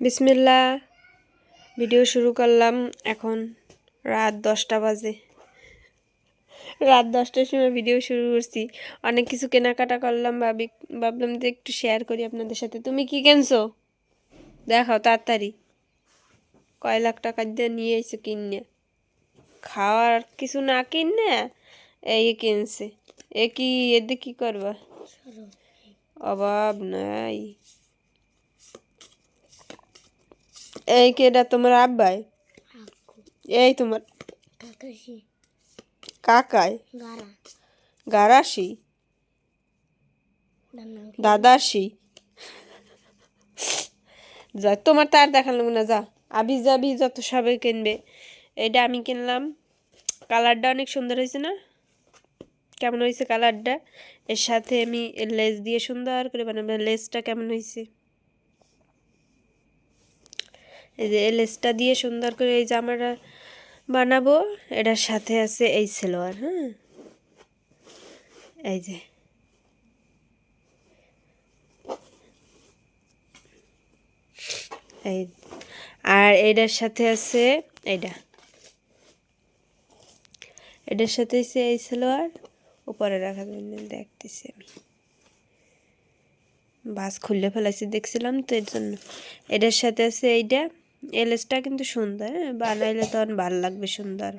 বিসমিল্লা video শুরু করলাম এখন রাত দশটা বাজে। রাত দশটার সময় ভিডিও শুরু করছি। অনেক কিছু কেনাকাটা করলাম ভাবি ভাবলাম যে একটু শেয়ার করি আপনাদের সাথে। তুমি কি কিনছো? দেখাও তাড়াতাড়ি। কয় লাখ টাকা দিয়ে নিয়ে এসো কিনে খাওয়ার কিছু না কিনে এই কিনছে। এ কি এতে কি করবা? অভাব নাই। এই কি এটা তোমার আব্বাই? এই তোমার কাকাই? গারা গারাসি দাদাসি যা তোমার তার দেখালাম না যা। আবি যাবি যত সবাই কিনবে। এটা আমি কিনলাম। কালারটা অনেক সুন্দর হয়েছে না? কেমন হয়েছে কালারটা? এর সাথে আমি লেস দিয়ে সুন্দর করে বানাবো। লেসটা কেমন হয়েছে? এই যে লেসটা দিয়ে সুন্দর করে এই জামাটা বানাবো, এটার সাথে আছে এই সেলোয়ার হ্যাঁ? এই যে। এই, আর এটার সাথে আছে এইটা। এটার সাথে আছে এই সালোয়ার, উপরে রাখা জন্য দেখতেছি আমি। বাস খুললে ফেলাইছি, দেখছিলাম তো এর জন্য। এটার সাথে আছে এইটা এলএসটা কিন্তু সুন্দর? বানাইলে তখন ভালো লাগবে সুন্দর।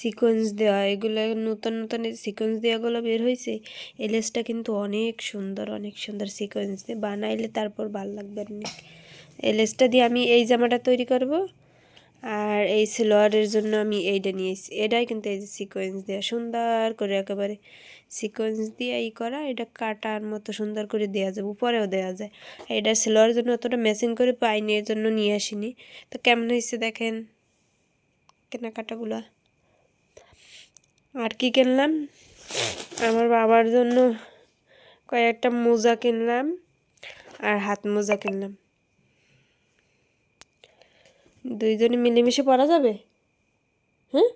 সিকোয়েন্স দেওয়া, এগুলো নতুন নতুন সিকোয়েন্স দেওয়াগুলো বের হয়েছে এলএসটা কিন্তু অনেক সুন্দর অনেক সুন্দর সিকোয়েন্স দিয়ে বানাইলে তারপর ভালো লাগবে অনেক। দিয়ে আমি এই জামাটা তৈরি করব। আর এই সেলোয়ারের জন্য আমি এইটা নিয়েছি। এটাই কিন্তু এই যে সিকোয়েন্স দেওয়া সুন্দর করে একেবারে সিকোয়েন্স দিয়ে ই করা, এটা কাটার মতো সুন্দর করে দেওয়া যাবে, উপরেও দেওয়া যায়। এটা সেলোয়ারের জন্য অতটা ম্যাচিং করে পাইনি, এর জন্য নিয়ে আসিনি। তো কেমন হয়েছে দেখেন কেনাকাটাগুলো? আর কি কিনলাম? আমার বাবার জন্য কয়েকটা মোজা কিনলাম আর হাত মোজা কিনলাম। দুইজনে মিলেমিশে পরা যাবে? হ্যাঁ?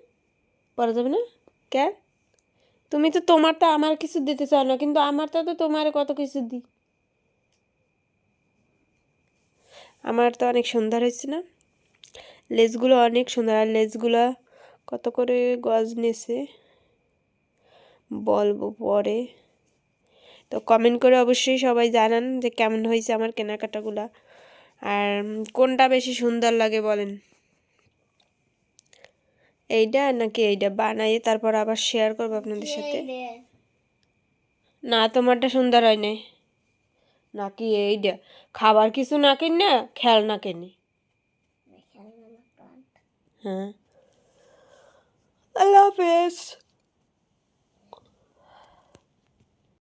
পরা যাবে না? কেন? তুমি তো তোমারটা আমার কিছু দিতে চাও না, কিন্তু আমারটা তো তোমার কত কিছু দিই? আমার তো অনেক সুন্দর হয়েছে না? লেজগুলো অনেক সুন্দর, আর লেসগুলো কত করে গজ নেছে বলব পরে। তো কমেন্ট করে অবশ্যই সবাই জানান যে কেমন হয়েছে আমার কেনাকাটাগুলো। আর কোনটা বেশি সুন্দর লাগে বলেন? এইটা নাকি এইটা? বানাইয়ে তারপর আবার শেয়ার করব আপনাদের সাথে। না তোমারটা সুন্দর হয় নাই। নাকি এইটা? খাবার কিছু না কিনে না খেয়াল হ্যাঁ। কেনি হাফেজ